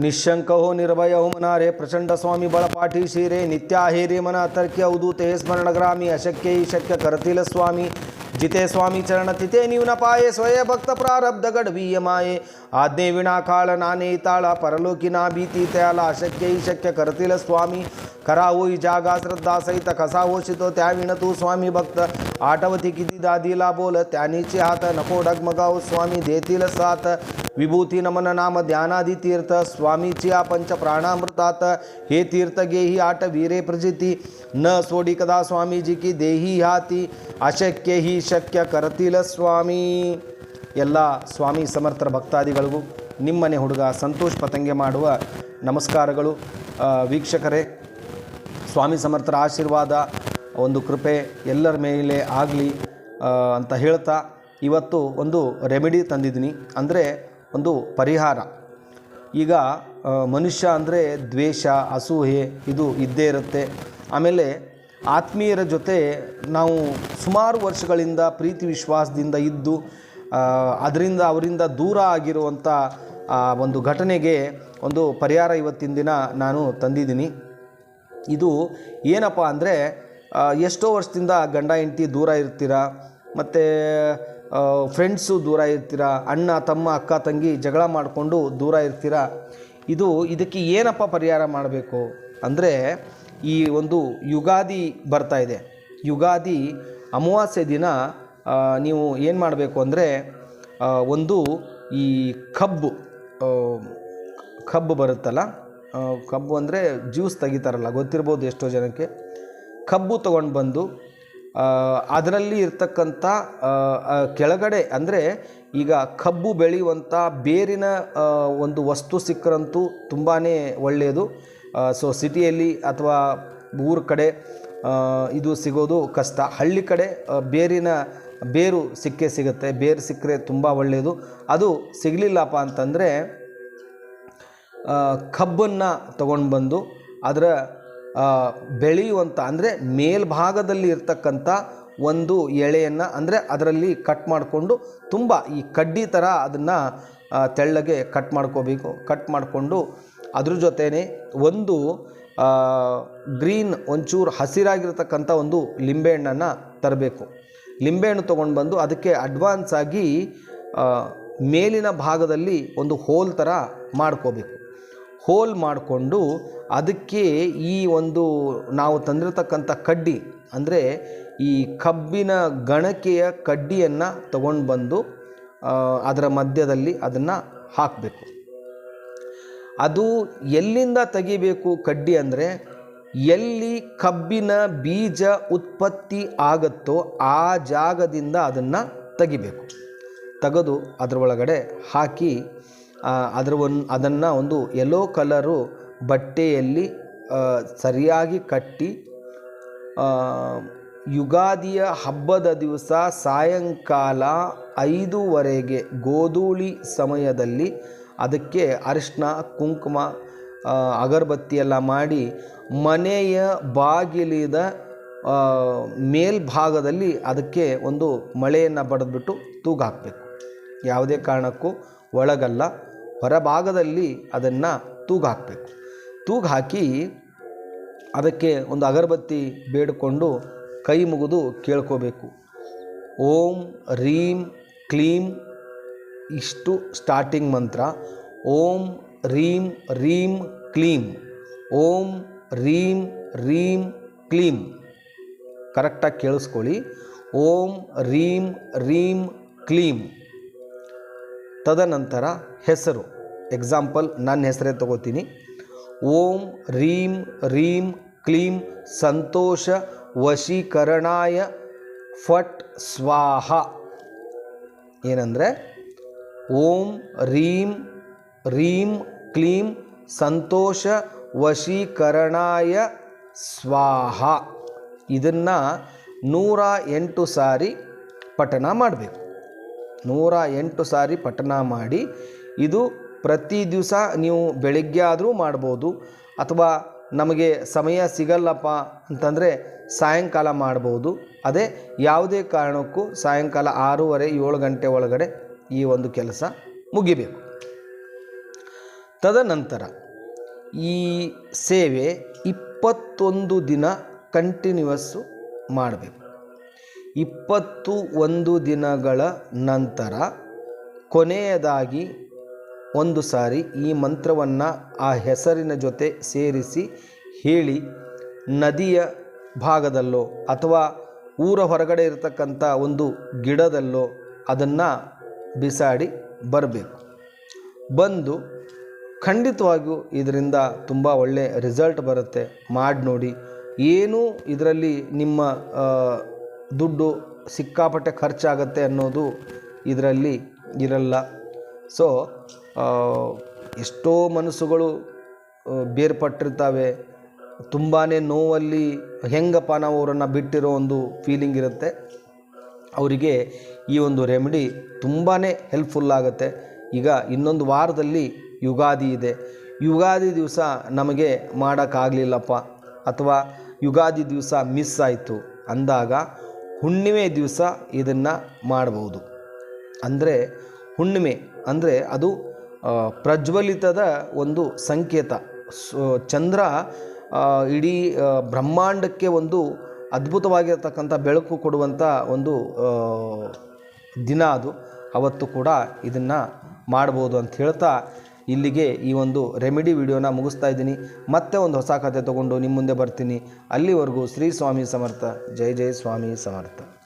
निशंक हो निर्भय हो म्हणा प्रचंड स्वामी बळपाठी शिरे नित्या नित्य आहे रे म्हणा तर्क्य उदूत हे स्मरणग्रामी अशक्यही शक्य करतील स्वामी. जिथे स्वामी चरण तिथे न्यून पाये स्वय भक्त प्रारब्ध गडवीय माये. आज्ञे विना काळ नाणे ताळा परलोकी ना भीती त्याला अशक्यही शक्य करतील स्वामी. खरा होई जागा श्रद्धा सहित कसा होशितो त्या विण तू स्वामी भक्त. आठवती किती दादीला बोल त्यानीचे हात नको डगमगाव स्वामी देतील साथ. ವಿಭೂತಿ ನಮನ ನಾಮ ಧ್ಯಾನಾದಿ ತೀರ್ಥ ಸ್ವಾಮೀಜಿ ಆ ಪಂಚ ಪ್ರಾಣಾಮೃತಾತ. ಹೇ ತೀರ್ಥ ಗೇಹಿ ಆಟ ವೀರೇ ಪ್ರಜಿತಿ. ನ ಸೋಡಿ ಕದಾ ಸ್ವಾಮೀಜಿ ಕಿ ದೇಹಿ ಹಾತಿ. ಅಶಕ್ಯ ಹಿ ಶಕ್ಯ ಕರತಿಲ ಸ್ವಾಮಿ. ಎಲ್ಲ ಸ್ವಾಮಿ ಸಮರ್ಥರ ಭಕ್ತಾದಿಗಳಿಗೂ ನಿಮ್ಮನೆ ಹುಡುಗ ಸಂತೋಷ್ ಪತಂಗೆ ಮಾಡುವ ನಮಸ್ಕಾರಗಳು. ವೀಕ್ಷಕರೇ, ಸ್ವಾಮಿ ಸಮರ್ಥರ ಆಶೀರ್ವಾದ, ಒಂದು ಕೃಪೆ ಎಲ್ಲರ ಮೇಲೆ ಆಗಲಿ ಅಂತ ಹೇಳ್ತಾ ಇವತ್ತು ಒಂದು ರೆಮಿಡಿ ತಂದಿದ್ದೀನಿ. ಅಂದರೆ ಒಂದು ಪರಿಹಾರ. ಈಗ ಮನುಷ್ಯ ಅಂದರೆ ದ್ವೇಷ ಅಸೂಹೆ ಇದು ಇದ್ದೇ ಇರುತ್ತೆ. ಆಮೇಲೆ ಆತ್ಮೀಯರ ಜೊತೆ ನಾವು ಸುಮಾರು ವರ್ಷಗಳಿಂದ ಪ್ರೀತಿ ವಿಶ್ವಾಸದಿಂದ ಇದ್ದು ಅದರಿಂದ ಅವರಿಂದ ದೂರ ಆಗಿರುವಂಥ ಒಂದು ಘಟನೆಗೆ ಒಂದು ಪರಿಹಾರ ಇವತ್ತಿನ ದಿನ ನಾನು ತಂದಿದ್ದೀನಿ. ಇದು ಏನಪ್ಪ ಅಂದರೆ ಎಷ್ಟೋ ವರ್ಷದಿಂದ ಗಂಡ ಹೆಂಡತಿ ದೂರ ಇರ್ತೀರ, ಮತ್ತು ಫ್ರೆಂಡ್ಸು ದೂರ ಇರ್ತೀರ? ಅಣ್ಣ, ತಮ್ಮ, ಅಕ್ಕ, ತಂಗಿ ಜಗಳ ಮಾಡಿಕೊಂಡು ದೂರ ಇರ್ತೀರ? ಇದು ಇದಕ್ಕೆ ಏನಪ್ಪ ಪರಿಹಾರ ಮಾಡಬೇಕು? ಅಂದರೆ ಈ ಒಂದು ಯುಗಾದಿ ಬರ್ತಾ ಇದೆ. ಯುಗಾದಿ ಅಮಾವಾಸ್ಯೆ ದಿನ ನೀವು ಏನು ಮಾಡಬೇಕು ಅಂದರೆ ಒಂದು ಈ ಕಬ್ಬು ಕಬ್ಬು ಬರುತ್ತಲ್ಲ ಕಬ್ಬು ಅಂದರೆ ಜ್ಯೂಸ್ ತೆಗಿತಾರಲ್ಲ, ಗೊತ್ತಿರ್ಬೋದು ಎಷ್ಟೋ ಜನಕ್ಕೆ. ಕಬ್ಬು ತೊಗೊಂಡು ಬಂದು ಅದರಲ್ಲಿ ಇರ್ತಕ್ಕಂಥ ಕೆಳಗಡೆ ಅಂದರೆ ಈಗ ಕಬ್ಬು ಬೆಳೆಯುವಂಥ ಬೇರಿನ ಒಂದು ವಸ್ತು ಸಿಕ್ಕರಂತೂ ತುಂಬಾ ಒಳ್ಳೆಯದು. ಸೊ ಸಿಟಿಯಲ್ಲಿ ಅಥವಾ ಊರ ಕಡೆ ಇದು ಸಿಗೋದು ಕಷ್ಟ. ಹಳ್ಳಿ ಕಡೆ ಬೇರಿನ, ಬೇರು ಸಿಕ್ಕೇ ಸಿಗುತ್ತೆ. ಬೇರು ಸಿಕ್ಕರೆ ತುಂಬ ಒಳ್ಳೆಯದು. ಅದು ಸಿಗಲಿಲ್ಲಪ್ಪ ಅಂತಂದರೆ ಕಬ್ಬನ್ನು ತಗೊಂಡು ಬಂದು ಅದರ ಬೆಳೆಯುವಂಥ ಅಂದರೆ ಮೇಲ್ಭಾಗದಲ್ಲಿ ಇರ್ತಕ್ಕಂಥ ಒಂದು ಎಳೆಯನ್ನು, ಅಂದರೆ ಅದರಲ್ಲಿ ಕಟ್ ಮಾಡಿಕೊಂಡು ತುಂಬ ಈ ಕಡ್ಡಿ ಥರ ಅದನ್ನು ತೆಳ್ಳಗೆ ಕಟ್ ಮಾಡ್ಕೋಬೇಕು. ಕಟ್ ಮಾಡಿಕೊಂಡು ಅದ್ರ ಜೊತೆನೇ ಒಂದು ಗ್ರೀನ್ ಒಂಚೂರು ಹಸಿರಾಗಿರ್ತಕ್ಕಂಥ ಒಂದು ಲಿಂಬೆಹಣ್ಣನ್ನು ತರಬೇಕು. ಲಿಂಬೆಹಣ್ಣು ತೊಗೊಂಡು ಬಂದು ಅದಕ್ಕೆ ಅಡ್ವಾನ್ಸ್ ಆಗಿ ಮೇಲಿನ ಭಾಗದಲ್ಲಿ ಒಂದು ಹೋಲ್ ಥರ ಮಾಡ್ಕೋಬೇಕು. ಹೋಲ್ ಮಾಡಿಕೊಂಡು ಅದಕ್ಕೆ ಈ ಒಂದು ನಾವು ತಂದಿರತಕ್ಕಂಥ ಕಡ್ಡಿ, ಅಂದರೆ ಈ ಕಬ್ಬಿನ ಗಣಕೆಯ ಕಡ್ಡಿಯನ್ನು ತಗೊಂಡು ಬಂದು ಅದರ ಮಧ್ಯದಲ್ಲಿ ಅದನ್ನು ಹಾಕಬೇಕು. ಅದು ಎಲ್ಲಿಂದ ತೆಗಿಬೇಕು ಕಡ್ಡಿ ಅಂದರೆ, ಎಲ್ಲಿ ಕಬ್ಬಿನ ಬೀಜ ಉತ್ಪತ್ತಿ ಆಗುತ್ತೋ ಆ ಜಾಗದಿಂದ ಅದನ್ನು ತೆಗಿಬೇಕು. ತೆಗೆದು ಅದರೊಳಗಡೆ ಹಾಕಿ ಅದರ ಒಂದು ಅದನ್ನು ಒಂದು ಯೆಲ್ಲೋ ಕಲರು ಬಟ್ಟೆಯಲ್ಲಿ ಸರಿಯಾಗಿ ಕಟ್ಟಿ ಯುಗಾದಿಯ ಹಬ್ಬದ ದಿವಸ ಸಾಯಂಕಾಲ ಐದೂವರೆಗೆ ಗೋಧೂಳಿ ಸಮಯದಲ್ಲಿ ಅದಕ್ಕೆ ಅರಿಶಿನ ಕುಂಕುಮ ಅಗರಬತ್ತಿಯೆಲ್ಲ ಮಾಡಿ ಮನೆಯ ಬಾಗಿಲಿದ ಮೇಲ್ಭಾಗದಲ್ಲಿ ಅದಕ್ಕೆ ಒಂದು ಮಳೆಯನ್ನು ಬಡಿದ್ಬಿಟ್ಟು ತೂಗಾಕಬೇಕು. ಯಾವುದೇ ಕಾರಣಕ್ಕೂ ಒಳಗಲ್ಲ. ಹೊರಭಾಗದಲ್ಲಿ ಅದನ್ನು ತೂಗು ಹಾಕಬೇಕು ತೂಗು ಹಾಕಿ ಅದಕ್ಕೆ ಒಂದು ಅಗರಬತ್ತಿ ಬೇಡಿಕೊಂಡು ಕೈ ಮುಗಿದು ಕೇಳ್ಕೋಬೇಕು. ಓಂ, ರೀಂ, ಕ್ಲೀಂ ಇಷ್ಟು ಸ್ಟಾರ್ಟಿಂಗ್ ಮಂತ್ರ. ಓಂ, ರೀಂ ರೀಂ, ಕ್ಲೀಂ. ಓಂ, ರೀಂ ರೀಂ, ಕ್ಲೀಂ. ಕರೆಕ್ಟಾಗಿ ಕೇಳಿಸ್ಕೊಳ್ಳಿ. ಓಂ, ರೀಂ ರೀಂ, ಕ್ಲೀಂ. ತದನಂತರ ಹೆಸರು. ಎಕ್ಸಾಂಪಲ್ ನನ್ನ ಹೆಸರೇ ತಗೋತೀನಿ. ಓಂ, ರೀಂ ರೀಂ, ಕ್ಲೀಂ, ಸಂತೋಷ, ವಶೀಕರಣಾಯ, ಫಟ್, ಸ್ವಾಹ. ಏನಂದರೆ? ಓಂ, ರೀಂ ರೀಂ, ಕ್ಲೀಂ, ಸಂತೋಷ, ವಶೀಕರಣಾಯ, ಸ್ವಾಹ. ಇದನ್ನು ನೂರ ಎಂಟು ಸಾರಿ ಪಠಣ ಮಾಡಬೇಕು. ನೂರ ಎಂಟು ಸಾರಿ ಪಠಣ ಮಾಡಿ, ಇದು ಪ್ರತಿ ದಿವಸ ನೀವು ಬೆಳಿಗ್ಗೆ ಆದರೂ ಮಾಡ್ಬೋದು, ಅಥವಾ ನಮಗೆ ಸಮಯ ಸಿಗಲ್ಲಪ್ಪ ಅಂತಂದರೆ ಸಾಯಂಕಾಲ ಮಾಡ್ಬೋದು. ಅದೇ ಯಾವುದೇ ಕಾರಣಕ್ಕೂ ಸಾಯಂಕಾಲ ಆರೂವರೆ, ಏಳು ಗಂಟೆ ಒಳಗಡೆ ಈ ಒಂದು ಕೆಲಸ ಮುಗಿಬೇಕು. ತದನಂತರ ಈ ಸೇವೆ ಇಪ್ಪತ್ತೊಂದು ದಿನ ಕಂಟಿನ್ಯೂಸ್ಸು ಮಾಡಬೇಕು. ಇಪ್ಪತ್ತು ಒಂದು ದಿನಗಳ ನಂತರ ಕೊನೆಯದಾಗಿ ಒಂದು ಸಾರಿ ಈ ಮಂತ್ರವನ್ನು ಆ ಹೆಸರಿನ ಜೊತೆ ಸೇರಿಸಿ ಹೇಳಿ ನದಿಯ ಭಾಗದಲ್ಲೋ ಅಥವಾ ಊರ ಹೊರಗಡೆ ಇರತಕ್ಕಂಥ ಒಂದು ಗಿಡದಲ್ಲೋ ಅದನ್ನು ಬಿಸಾಡಿ ಬರಬೇಕು. ಬಂದು ಖಂಡಿತವಾಗಿಯೂ ಇದರಿಂದ ತುಂಬ ಒಳ್ಳೆಯ ರಿಸಲ್ಟ್ ಬರುತ್ತೆ. ಮಾಡಿ ನೋಡಿ ಏನೂ ಇದರಲ್ಲಿ ನಿಮ್ಮ ದುಡ್ಡು ಸಿಕ್ಕಾಪಟ್ಟೆ ಖರ್ಚಾಗತ್ತೆ ಅನ್ನೋದು ಇದರಲ್ಲಿ ಇರಲ್ಲ. ಸೊ ಎಷ್ಟೋ ಮನಸ್ಸುಗಳು ಬೇರ್ಪಟ್ಟಿರ್ತಾವೆ. ತುಂಬಾ ನೋವಲ್ಲಿ ಹೆಂಗಪ್ಪ ನಾವು ಅವರನ್ನು ಬಿಟ್ಟಿರೋ ಒಂದು ಫೀಲಿಂಗ್ ಇರುತ್ತೆ. ಅವರಿಗೆ ಈ ಒಂದು ರೆಮಿಡಿ ತುಂಬಾ ಹೆಲ್ಪ್ಫುಲ್ ಆಗುತ್ತೆ. ಈಗ ಇನ್ನೊಂದು ವಾರದಲ್ಲಿ ಯುಗಾದಿ ಇದೆ. ಯುಗಾದಿ ದಿವಸ ನಮಗೆ ಮಾಡೋಕ್ಕಾಗಲಿಲ್ಲಪ್ಪ. ಅಥವಾ ಯುಗಾದಿ ದಿವಸ ಮಿಸ್ ಆಯಿತು ಅಂದಾಗ ಹುಣ್ಣಿಮೆ ದಿವಸ ಇದನ್ನು ಮಾಡಬಹುದು ಅಂದರೆ ಹುಣ್ಣಿಮೆ, ಅಂದರೆ ಅದು ಪ್ರಜ್ವಲಿತದ ಒಂದು ಸಂಕೇತ. ಚಂದ್ರ ಇಡೀ ಬ್ರಹ್ಮಾಂಡಕ್ಕೆ ಒಂದು ಅದ್ಭುತವಾಗಿರ್ತಕ್ಕಂಥ ಬೆಳಕು ಕೊಡುವಂಥ ಒಂದು ದಿನ ಅದು. ಅವತ್ತು ಕೂಡ ಇದನ್ನು ಮಾಡ್ಬೋದು ಅಂತ ಹೇಳ್ತಾ ಇಲ್ಲಿಗೆ ಈ ಒಂದು ರೆಮಿಡಿ ವಿಡಿಯೋನ ಮುಗಿಸ್ತಾ ಇದ್ದೀನಿ. ಮತ್ತೆ ಒಂದು ಹೊಸ ಕಥೆ ತೊಗೊಂಡು ನಿಮ್ಮ ಮುಂದೆ ಬರ್ತೀನಿ. ಅಲ್ಲಿವರೆಗೂ ಶ್ರೀ ಸ್ವಾಮಿ ಸಮರ್ಥ. ಜೈ ಜೈ ಸ್ವಾಮಿ ಸಮರ್ಥ.